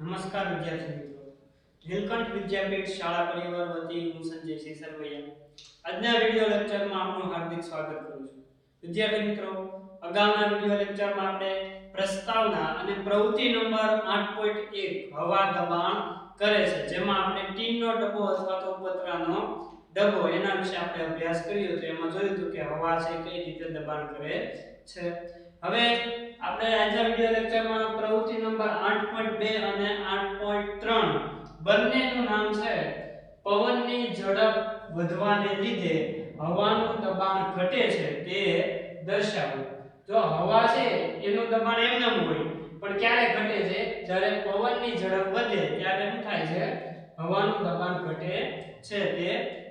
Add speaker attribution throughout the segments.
Speaker 1: નમસ્કાર વિદ્યાર્થી મિત્રો. નીલકંઠ વિદ્યાપીઠ શાળા પરિવાર વતી હું સંજય સિંહ સરવૈયા આજના વિડિયો લેક્ચરમાં આપનું હાર્દિક સ્વાગત કરું છું. વિદ્યાર્થી મિત્રો, અગાઉના વિડિયો લેક્ચરમાં આપણે પ્રસ્તાવના અને પ્રવૃત્તિ નંબર 8.1 હવા દબાણ કરે છે. જેમાં આપણે ટીનનો ડબ્બો અથવા તો પતરાનો ડબ્બો એના વિશે આપણે અભ્યાસ કર્યો તો એમાં જોયું હતું કે હવા છે કઈ રીતે દબાણ કરે છે. હવે આપણે આજના વિડિયો લેક્ચરમાં પ્રવૃત્તિ નંબર 8.2 અને 8.3 બંનેનું નામ છે, પવનની ઝડપ વધવાને લીધે હવાનું દબાણ ઘટે છે તે દર્શાવો. જો હવા છે, એનું દબાણ એમનેમ હોય, પણ ક્યારે ઘટે છે? જ્યારે પવનની ઝડપ વધે, ત્યારે શું થાય છે? હવાનું દબાણ ઘટે છે તે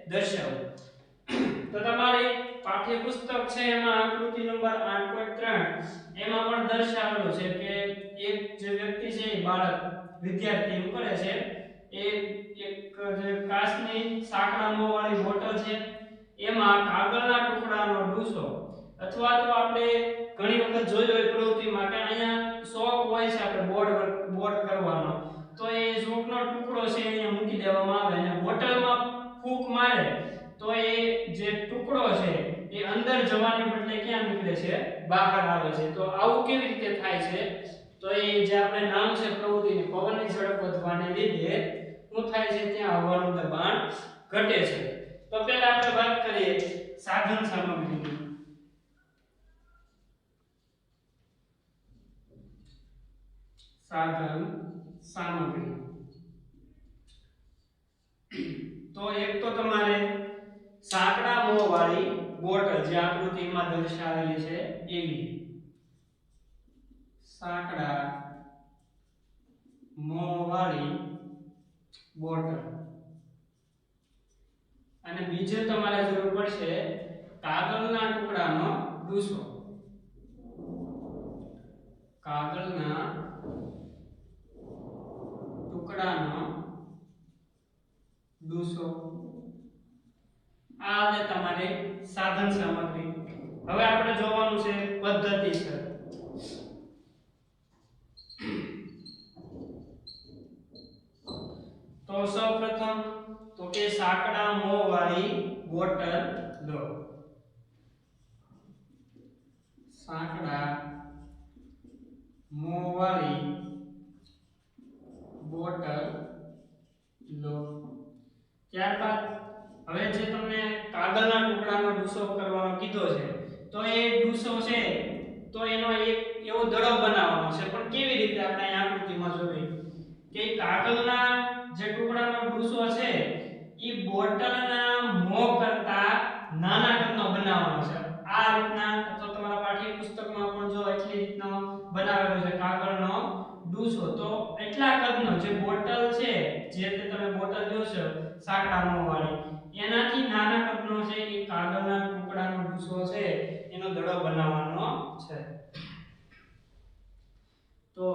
Speaker 1: દર્શાવો. તો તમારી પાઠ્યપુસ્તક છે એમાં આકૃતિ નંબર 8.3 એમાં પણ દર્શાવેલું છે કે એક જે વ્યક્તિ છે એ બાળક વિદ્યાર્થી એવું કરે છે. એ એક જે કાચની સાંકળામાં વાળી બોટલ છે. એમાં કાગળના ટુકડાનો ડૂસો અથવા તો આપણે ઘણી વખત જોયું હોય પ્રવૃત્તિમાં કે અહીંયા શોખ હોય છે આપણે બોર્ડ બોર્ડ કરવાનો. તો એ શોખનો ટુકડો છે અહીંયા મૂકી દેવામાં આવે અને બોટલમાં ફૂંક મારે તો એ જે ટુકડો છે, એ અંદર જવાને બદલે ક્યાં નીકળે છે? બહાર આવે છે. તો આવું કેવી રીતે થાય છે? તો એ જે આપણે નામ છે પ્રવૃત્તિની, પવનની ઝડપ વધવાને લીધે શું થાય છે? ત્યાં હવાનું દબાણ ઘટે છે. તો પહેલા આપણે વાત કરીએ સાધન સામગ્રીની. સાધન સામગ્રી. તો એક તો તમારે સાંકડા મોં વાળી બોટલ જે આકૃતિમાં દર્શાવેલી છે, એવી. સાંકડા મોં વાળી બોટલ. અને બીજે તમારે જરૂર પડશે કાગળના ટુકડાનો ડૂસો કાગળના ટુકડાનો ડૂસો આ છે તમારે સાધન સામગ્રી હવે આપણે જોવાનું છે પદ્ધતિસર તો સૌપ્રથમ તો કે સાંકડા મોં વાળી બોટલ લો સાંકડા મોં વાળી બોટલ લો ત્યારબાદ હવે જે તમને કાગળના ટુકડાનો ડૂસો કરવાનો કીધો છે તો એ ડૂસો છે, તો એનો એક એવો દડો બનાવવાનો છે. પણ કેવી રીતે આપણે અહીં આકૃતિમાં જોઈએ? કે કાગળના જે ટુકડાનો ડૂસો છે, એ બોટલના મોં કરતા નાના કદનો બનાવવાનો છે. આ રીતના તો તમારા પાઠ્યપુસ્તકમાં પણ જો એટલી રીતનો બનાવેલો છે કાગળનો ડૂસો, તો એટલા કદનો જે બોટલ છે, જે તમે બોટલ જોશો, સાંકડા મોં વાળી એનાથી નાના કદનો છે એ કાગળના ટુકડાનો ડૂસો છે એનો દડો બનાવવાનો છે તો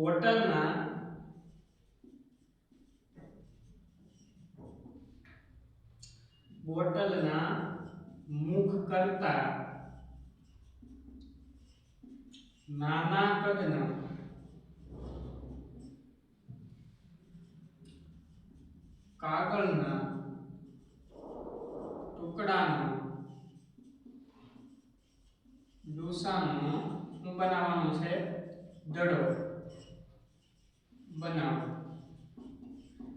Speaker 1: બોટલના બોટલના મુખ કરતા નાના કદના કાગળના ટુકડાનો ડોસાનો બનાવવાનું છે દડો. બનાવો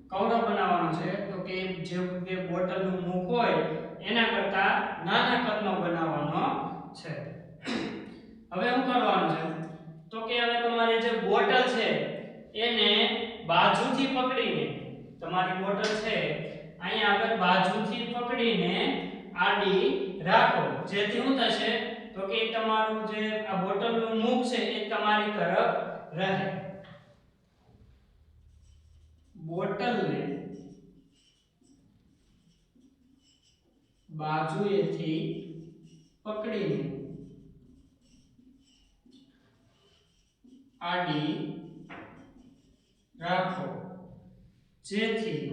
Speaker 1: કવરો બનાવવાનો છે, તો કે જે કે બોટલનું મુખ હોય, એના કરતા નાના કદનો બનાવવાનો છે. હવે શું કરવાનું છે, તો કે હવે તમારી જે બોટલ છે, એને બાજુથી પકડીને, તમારી બોટલ છે, અહીંયા આગળ બાજુથી પકડીને આડી રાખો. જેથી શું થશે, તો કે તમારું જે આ બોટલનું મુખ છે, એ તમારી તરફ રહે. બોટલને બાજુએથી પકડીને આડી રાખો. જેથી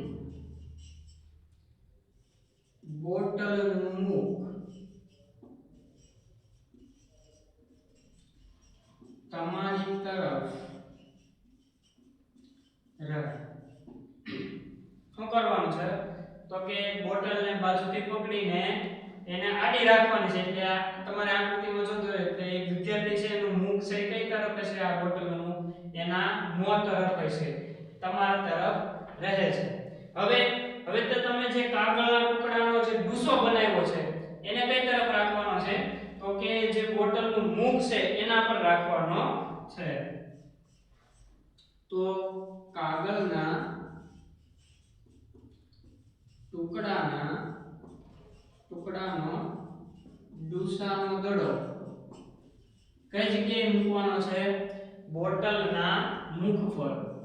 Speaker 1: બોટલનું મુખ તમારી તરફ બાજુથી પકડીને એને આડી રાખવાની છે. એટલે આ તમારે આકૃતિમાં જોતો હોય તો એક વિદ્યાર્થી છે, એનું મુખ છે કઈ તરફ છે આ બોટલનું એના મોં તરફ છે તમારા તરફ રહે છે. હવે હવે તો તમે જે કાગળના ટુકડાનો જે ડૂસો બનાવ્યો છે, એને કઈ તરફ રાખવાનો છે? તો કે જે બોટલનું મુખ છે, એના પર રાખવાનો છે. તો કાગળના ટુકડાના, ટુકડાનો ડુસાનો દડો. કઈ જગ્યાએ મૂકવાનો છે? બોટલના મુખ પર.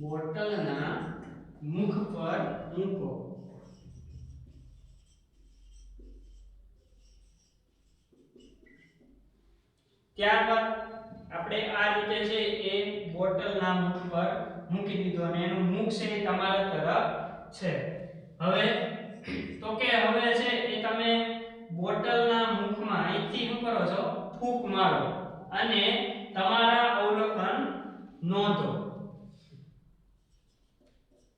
Speaker 1: બોટલના મુખ પર મૂકો. ત્યારબાદ આપણે આ રીતે છે એ બોટલના મુખ પર મૂકી દીધો અને એનું મુખ છે તમારા તરફ છે. હવે, તો કે હવે છે એ તમે બોટલના મુખમાં અહીંથી શું કરો છો? ફૂંક મારો અને તમારા અવલોકન નોંધો.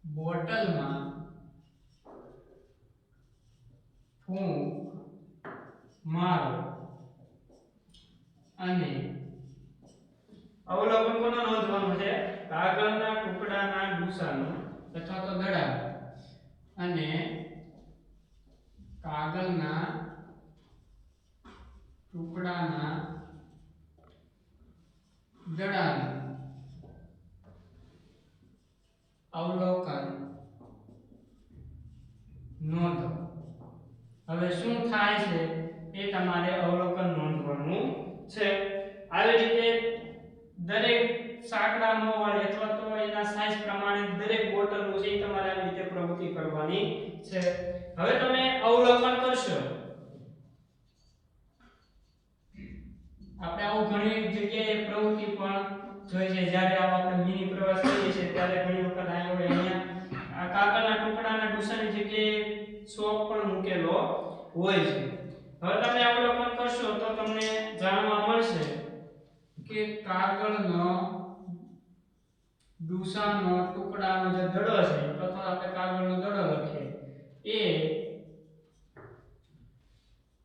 Speaker 1: બોટલમાં ફૂંક મારો અને અવલોકન કોનો નોંધવાનું છે? કાગળના ટુકડાના ડૂસાનું અથવા તો દડા અને કાગળના ટુકડાના દડાનું અવલોકન નોંધો. હવે શું થાય છે એ તમારે અવલોકન નોંધવાનું છે. આવી રીતે દરેક સાંકડામાં વાળી અથવા તો એના સાઈઝ પ્રમાણે દરેક બોટલનું છે તમારે આવી રીતે પ્રવૃત્તિ કરવાની છે. હવે તમે અવલોકન કરશો. આપણે આવું ઘણી જગ્યાએ પ્રવૃત્તિ પણ જોઈ છે. જ્યારે આવો આપણે મિની પ્રવાસ કરીએ છીએ, ત્યારે ઘણી વખત આવ્યો હોય અહીંયા, આ કાગળના ટુકડાના ડુસાની જગ્યાએ શોપ પણ મૂકેલો હોય છે. હવે તમે અવલોકન કરશો તો તમને જાણવા મળશે કે કાગળનો ડુસાનો ટુકડાનો જે દડો છે પ્રથમ આપણે કાગળનો દડો લખીએ. એ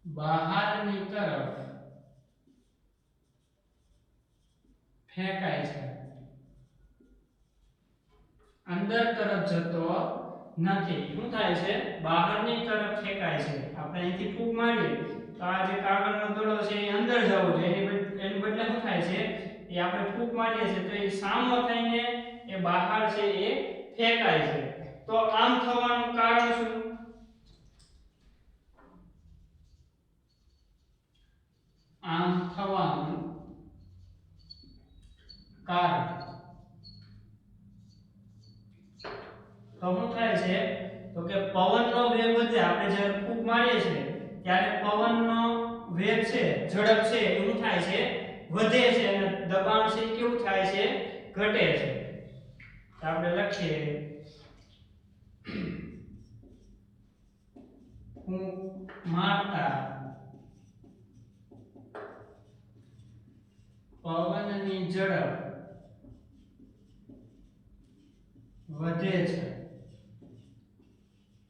Speaker 1: બહારની તરફ ફેંકાય છે. અંદર તરફ જતો નથી. શું થાય છે? બહારની તરફ ફેંકાય છે. આપણે અહીંથી ફૂંક મારીએ, તો આ જે કાગળનો દડો છે, એ અંદર જવો જોઈએ. એની બદલે શું થાય છે? એ આપણે ફૂંક મારીએ છીએ તો એ સામો થઈને એ બહાર છે એ ફેંકાય છે. તો આમ થવાનું કારણ શું? આમ થવાનું કારણ. તો શું થાય છે? તો કે પવનનો વેગ વધે, આપણે જ્યારે ફૂંક મારીએ છીએ, ત્યારે પવનનો વેગ છે, ઝડપ છે એનું થાય છે, વધે છે અને દબાણ છે, કેવું થાય છે? ઘટે છે. તો આપણે લખીએ. હું મારતા પવનની ઝડપ વધે છે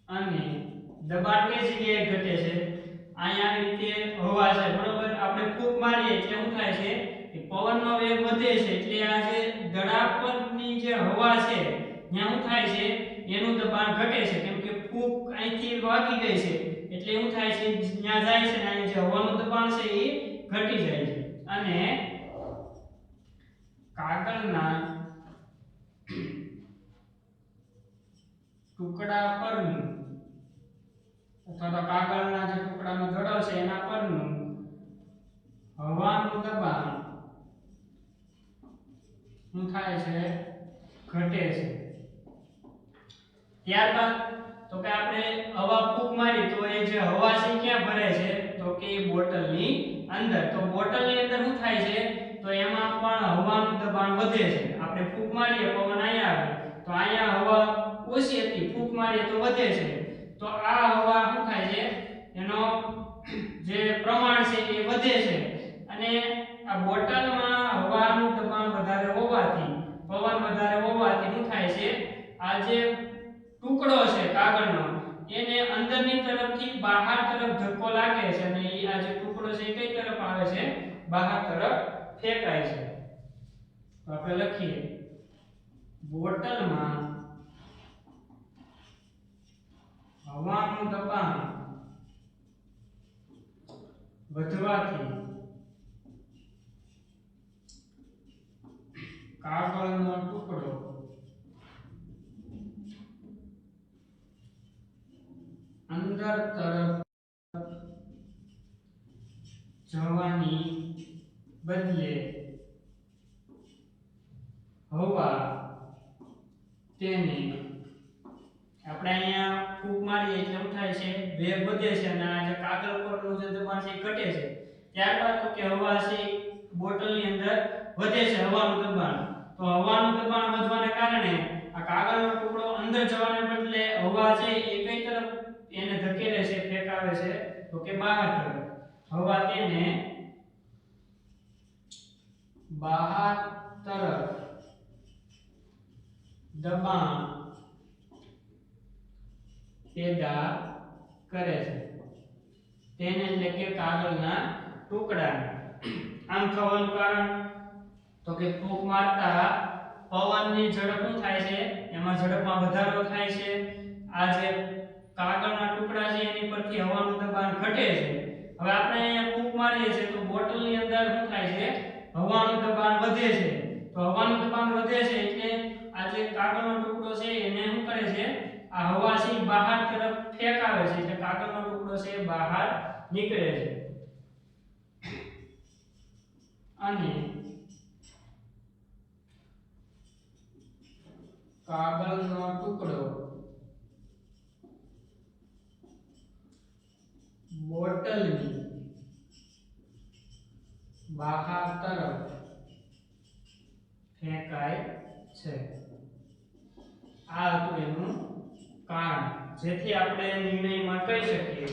Speaker 1: અને દબાણ કઈ જગ્યાએ ઘટે છે? અહીંયા રીતે હવા છે, બરોબર? આપણે ફૂંક મારીએ એટલે શું થાય છે? કે પવનનો વેગ વધે છે એટલે આ જે દડા જે હવા છે ત્યાં શું થાય છે, એનું દબાણ ઘટે છે. કેમ કે ફૂંક અહીંથી વાગી ગઈ છે, એટલે શું થાય છે ત્યાં જાય છે અને જે હવાનું દબાણ છે એ ઘટી જાય છે. અને કાગળના ટુકડા પરનું અથવા તો કાગળના જે ટુકડાનો દડો છે એના પરનું હવાનું દબાણ શું થાય છે? ઘટે છે. ત્યારબાદ તો કે આપણે હવા ફૂંક મારી, તો એ જે હવા છે ક્યાં ભરે છે? તો કે એ બોટલની અંદર. તો બોટલની અંદર શું થાય છે? તો એમાં પણ હવાનું દબાણ વધે છે. આપણે ફૂંક મારીએ, પવન અહીંયા આવે. તો અહીંયા હવા ઓછી હતી, ફૂંક મારીએ તો વધે છે. તો આ હવા શું થાય છે? એનો જે પ્રમાણ છે એ વધે છે. અને આ બોટલમાં હવાનું દબાણ વધારે હોવાથી, પવન વધારે હોવાથી શું થાય છે? આ જે ટુકડો છે કાગળનો, એને અંદરની તરફથી બહાર તરફ ધક્કો લાગે છે અને એ આ જે ટુકડો છે એ કઈ તરફ આવે છે? બહાર તરફ ફેંકાય છે. આપણે લખીએ. બોટલમાં હવાનું દબાણ વધવાથી કાગળનો ટુકડો અંદર તરફ જવાની બદલે હવા તેને આપણે અહીંયા ફૂંક મારીએ એટલે શું થાય છે વેગ વધે છે અને આ જે કાગળ પરનું જે દબાણ છે ઘટે છે. ત્યારબાદ તો કે હવા છે બોટલની અંદર વધે છે, હવાનું દબાણ. તો હવાનું દબાણ વધવાને કારણે આ કાગળનો ટુકડો અંદર જવાને બદલે હવા છે એ કઈ તરફ એને ધકેલે છે, ફેંકાવે છે, તો કે બહાર તરફ. હવા તેને બહાર તરફ દબાણ પેદા કરે છે. તેને એટલે કે કાગળના ટુકડાને. આમ થવાનું કારણ તો કે ફૂંક મારતા પવનની ઝડપ શું થાય છે? એમાં ઝડપમાં વધારો થાય છે. આ જે કાગળના ટુકડા છે, એની પરથી હવાનું દબાણ ઘટે છે. હવે આપણે અહીંયા ફૂંક મારીએ છીએ, તો બોટલની અંદર શું થાય છે? હવાનું દબાણ વધે છે. તો હવાનું દબાણ વધે છે એટલે આ જે કાગળનો ટુકડો છે, એને શું કરે છે? આ હવા છે બહાર તરફ ફેંકાવે છે, એટલે કાગળનો ટુકડો છે બહાર નીકળે છે. અને કાગળનો ટુકડો. બોટલની બહાર તરફ ફેંકાય છે. આ હતું એનું કારણ. જેથી આપણે નિર્ણયમાં કહી શકીએ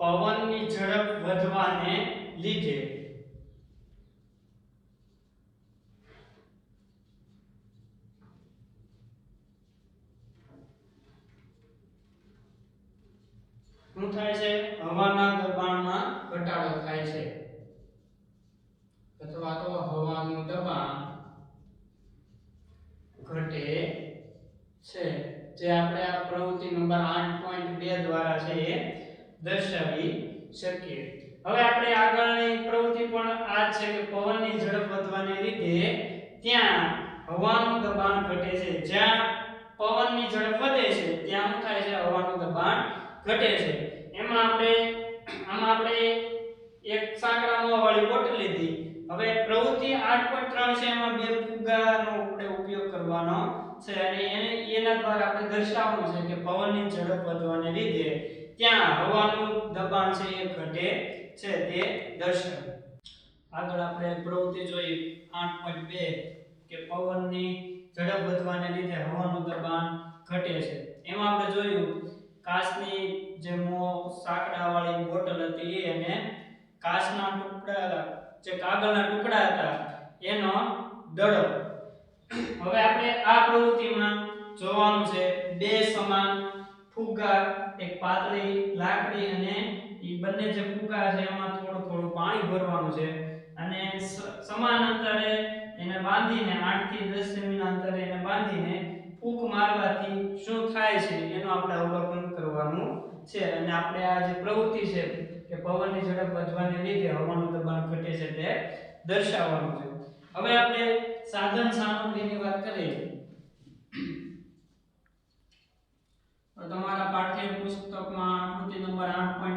Speaker 1: પવનની ઝડપ વધવાને લીધે. શું થાય છે હવાના દબાણમાં ઘટાડો થાય છે અથવા તો હવાનું દબાણ ઘટે છે જે આપણે આ પ્રવૃત્તિ નંબર 8.2 દ્વારા છે એ દર્શાવી શકીએ હવે આપણે આગળની પ્રવૃત્તિ પણ આ જ છે કે પવનની ઝડપ વધવાને લીધે ત્યાં હવાનું દબાણ ઘટે છે જ્યાં પવનની ઝડપ વધે છે ત્યાં શું થાય છે હવાનું દબાણ ઘટે છે એમાં આપણે આમાં આપણે એક સાંકડા મોં વાળી બોટલ લીધી હવે પ્રવૃત્તિ 8.3 છે, એમાં બે ફુગ્ગાનો આપણે ઉપયોગ કરવાનો છે અને એને, એના દ્વારા આપણે દર્શાવવાનું છે કે પવનની ઝડપ વધવાને લીધે ત્યાં હવાનું દબાણ છે એ ઘટે છે તે દર્શાવે આગળ આપણે પ્રવૃત્તિ જોઈ 8.2 કે પવનની ઝડપ વધવાને લીધે હવાનું દબાણ ઘટે છે. એમાં આપણે જોયું, કાચની જે મો સાંકડા વાળી બોટલ હતી એને કાચના ટુકડા, જે કાગળના ટુકડા હતા એનો દડો. હવે આપણે આ પ્રવૃત્તિમાં જોવાનું છે બે સમાન ફુગ્ગા, એક પાતળી લાકડી અને એ બંને જે ફુગ્ગા છે એમાં થોડું થોડું પાણી ભરવાનું છે. અને સમાન અંતરે એને બાંધીને 8 થી 10 સેમીના અંતરે એને બાંધીને ફૂંક મારવાથી શું થાય છે એનું આપણે અવલોકન કરવાનું છે. અને આપણે આ જે પ્રવૃત્તિ છે કે પવનની ઝડપ વધવાને લીધે હવાનું દબાણ ઘટે છે તે દર્શાવવાનું છે. હવે આપણે સાધન સામગ્રીની વાત કરીએ. તો તમારા પાઠ્યપુસ્તકમાં આકૃતિ નંબર 8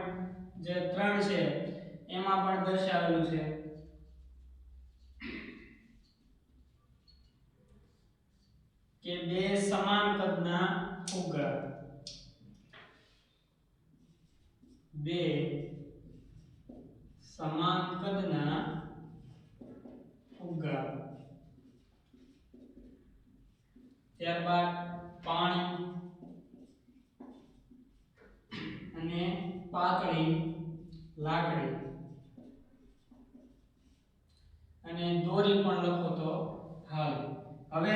Speaker 1: જે 3 છે, એમાં પણ દર્શાવેલું છે. કે બે સમાન કદના ફુગ્ગા. બે સમાન કદના ફુગ્ગા ત્યારબાદ પાણી અને પાતળી લાકડી. અને દોરી પણ લખો તો હાલ. હવે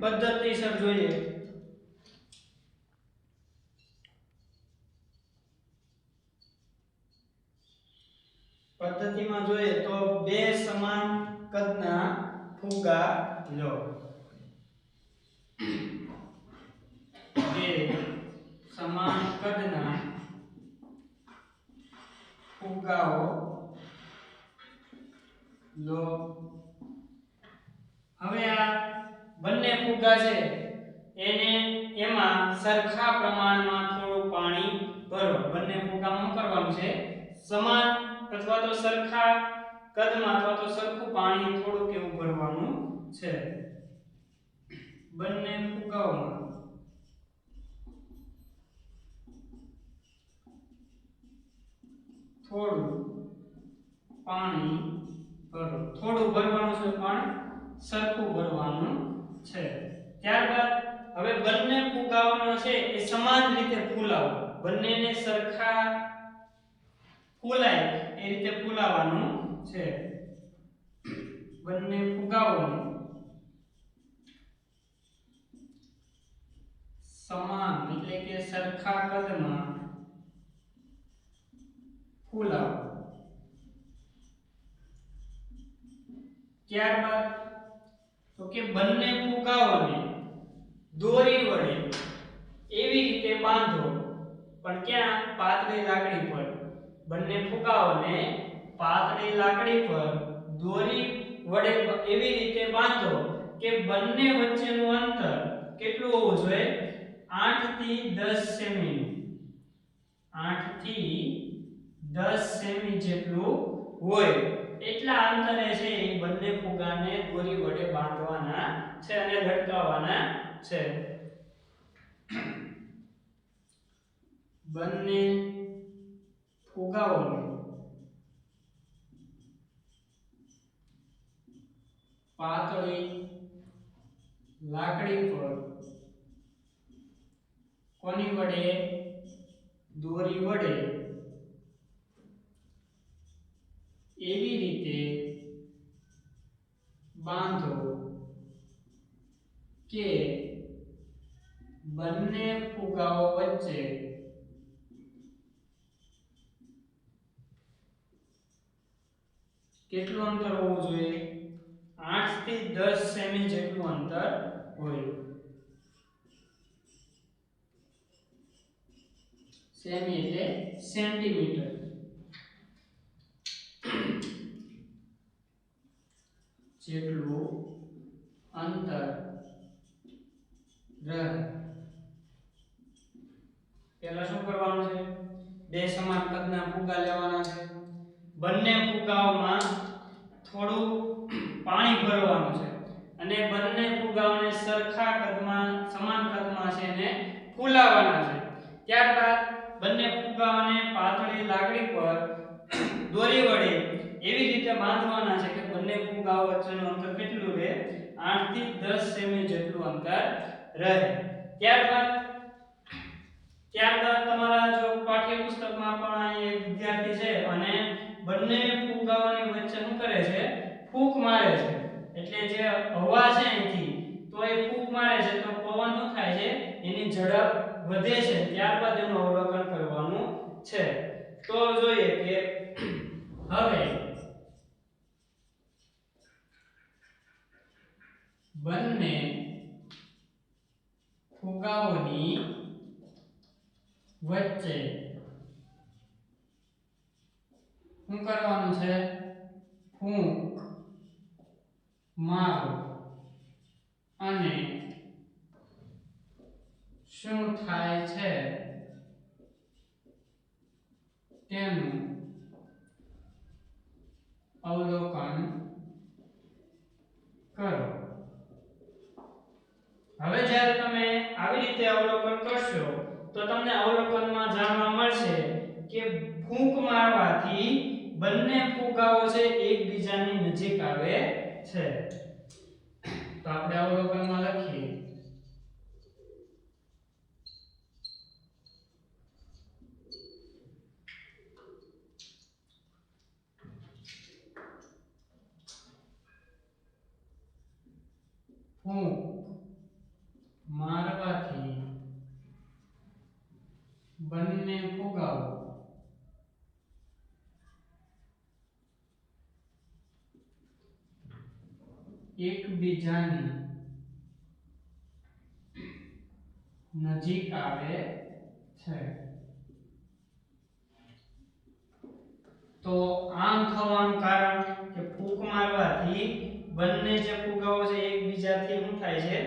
Speaker 1: પદ્ધતિસર જોઈએ. પદ્ધતિમાં જોઈએ તો બે કદના ફૂગા લો. બે સમાન કદના ફૂગાઓ લો. હવે આ બંને ફુગ્ગા છે, એને એમાં સરખા પ્રમાણમાં થોડું પાણી ભરો. બંને ફુગ્ગામાં કરવાનું છે? સમાન અથવા તો સરખા કદમાં અથવા તો સરખું પાણી થોડુંક એવું ભરવાનું છે. બંને ફુગ્ગાઓમાં થોડું પાણી ભરો. થોડું ભરવાનું છે પણ, સરખું ભરવાનું છે. ત્યારબાદ હવે બંને ફુગાઓનો છે એ સમાન રીતે ફૂલાવો. બંનેને સરખા ફૂલાય એ રીતે ફૂલાવાનું છે. બંને ફુગાઓને સમાન, એટલે કે સરખા કદમાં ફૂલાવો. ત્યારબાદ, તો કે બંને ફુગાઓને દોરી વડે એવી રીતે બાંધો, પણ ક્યાં? પાતળી લાકડી પર. બંને ફુગાઓને પાતળી લાકડી પર દોરી વડે એવી રીતે બાંધો કે બંને વચ્ચેનું અંતર કેટલું હોવું જોઈએ? 8 થી 10 સેમી. 8 થી 10 સેમી જેટલું હોય. એટલા અંતરે છે એ બંને ફુગાને દોરી વડે બાંધવાના છે અને લટકાવવાના છે. બંને ફુગાઓને પાતળી લાકડી પર કોની વડે? દોરી વડે. એવી રીતે બાંધો કે બંને ફુગાઓ વચ્ચે કેટલું અંતર હોવું જોઈએ? 8 થી 10 સેમી જેટલું અંતર હોય. સેમી એટલે સેન્ટીમીટર જેટલું અંતર રહે પહેલા શું કરવાનું છે? બે સમાન કદના ફૂગા લેવાના છે. બંને ફૂગાઓમાં થોડું પાણી ભરવાનું છે. અને બંને ફુગાઓને સરખા કદમાં, સમાન કદમાં છે ને ફૂલાવવાના છે. ત્યારબાદ બંને ફુગાઓને પાતળી લાકડી પર દોરી વડે એવી રીતે બાંધવાના છે કે બંને ફુગાઓ વચ્ચેનું અંતર કેટલું રહે? 8 થી 10 સેમી જેટલું અંતર રહે. ત્યારબાદ ત્યારબાદ તમારા જો પાઠ્યપુસ્તકમાં પણ એક વિદ્યાર્થી છે અને બંને ફુગાઓની વચ્ચે શું કરે છે? ફૂંક મારે છે. એટલે જે હવા છે અહીંથી, તો એ ફૂંક મારે છે. તો પવન શું થાય છે? એની ઝડપ વધે છે. ત્યારબાદ એનું અવલોકન કરવાનું છે. તો જોઈએ કે હવે બંને ફુગાઓની વચ્ચે શું કરવાનું છે? ફૂંક મારો. અને શું થાય છે? તેનું અવલોકન કરો. હવે જ્યારે તમે આવી રીતે અવલોકન કરશો, તો તમને અવલોકનમાં જાણવા મળશે કે ફૂંક મારવાથી બંને ફુગાઓ છે એકબીજાની નજીક આવે છે તો આપણે અવલોકનમાં લખીએ ફૂંક મારવાથી બંને ફુગાઓ એકબીજાની નજીક આવે છે તો આમ થવાનું કારણ કે ફૂંક મારવાથી બંને જે ફુગાઓ છે, એકબીજાથી શું થાય છે?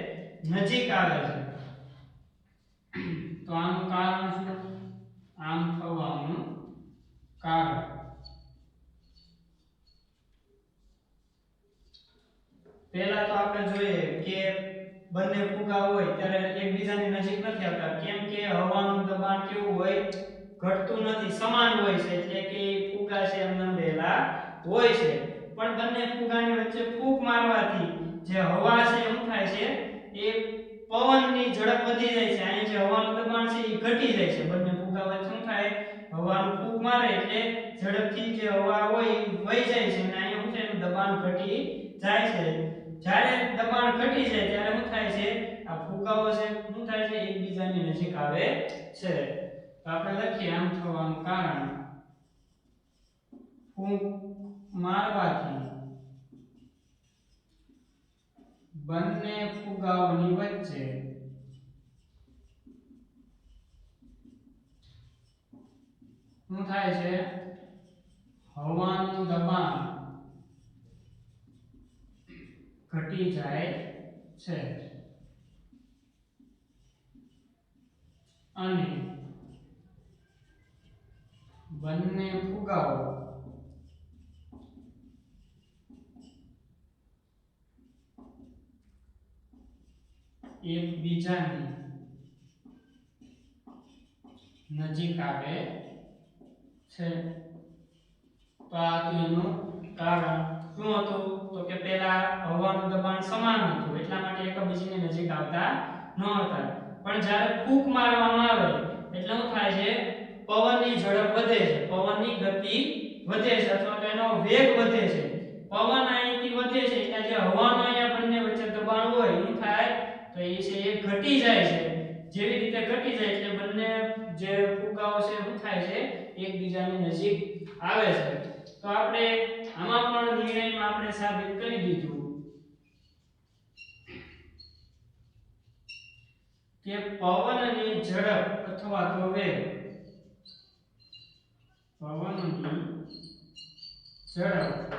Speaker 1: નજીક આવે છે. તો આનું કારણ શું? આમ થવાનું કારણ. પહેલા તો આપણે જોઈએ કે બંને ફુગા હોય, ત્યારે એકબીજાની નજીક નથી આવતા. કેમ કે હવાનું દબાણ કેવું હોય? ઘટતું નથી. સમાન હોય છે, એટલે કે ફુગા છે એમના રહેલા હોય છે. પણ બંને ફુગાની વચ્ચે ફૂંક મારવાથી જે હવા છે, એમ થાય છે, એ પવનની ઝડપ વધી જાય છે. અહીં જે હવાનું દબાણ છે, એ ઘટી જાય છે. બંને ફુગા વચ્ચે શું થાય? હવાનું ફૂંક મારે એટલે ઝડપથી જે હવા હોય, એ વહી જાય છે અને અહીંયા શું છે એનું દબાણ ઘટી જાય છે. જ્યારે દબાણ ઘટી જાય, ત્યારે શું થાય છે? આ ફુગાઓ છે, શું થાય છે? એકબીજાની નજીક આવે છે. તો આપણે લખીએ આમ થવાનું કારણ. ફૂંક મારવાથી બંને ફુગાઓની વચ્ચે શું થાય છે? હવાનું દબાણ ઘટી જાય છે. અને બંને ફુગાઓ એકબીજાની નજીક આવે છે. તો આ તેનું કારણ શું હતું? તો કે પહેલા હવાનું દબાણ સમાન હતું, એટલા માટે એકબીજાની નજીક આવતા ન હતા. પણ જ્યારે ફૂંક મારવામાં આવે, એટલે શું થાય છે? પવનની ઝડપ વધે છે. પવનની ગતિ વધે છે અથવા તો એનો વેગ વધે છે. પવન અહીંથી વધે છે, એટલે જે હવાનું અહીંયા વચ્ચે દબાણ હોય શું થાય તો એ છે, એ ઘટી જાય છે. જેવી રીતે ઘટી જાય એટલે બંને જે ફુગાઓ છે, શું થાય છે? એકબીજાની નજીક આવે છે. તો આપણે આમાં પણ નિર્ણયમાં આપણે સાબિત કરી દીધું. કે પવનની ઝડપ અથવા તો વેગ. પવનની ઝડપ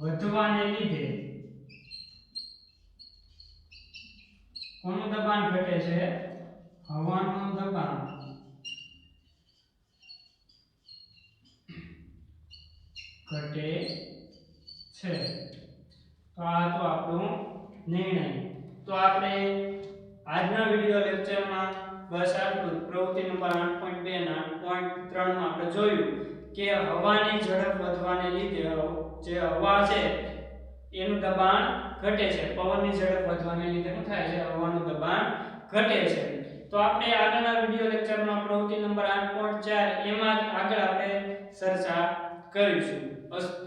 Speaker 1: વધવાને લીધે કોનું દબાણ ઘટે છે. હવાનું દબાણ. ઘટે છે. તો આ તો આપણો નિર્ણય. તો આપણે આજના વિડિયો લેક્ચરમાં બસ આટલું. પ્રવૃત્તિ નંબર 8.2 ના પોઈન્ટ ત્રણમાં આપણે જોયું કે હવાની ઝડપ વધવાને લીધે, જે હવા છે, એનું દબાણ ઘટે છે. પવનની ઝડપ વધવાને લીધે શું થાય છે? હવાનું દબાણ ઘટે છે. તો આપણે આગળના વિડિયો લેક્ચરમાં પ્રવૃત્તિ નંબર 8.4 એમાં જ આગળ આપણે ચર્ચા કરીશું. અસ્તુ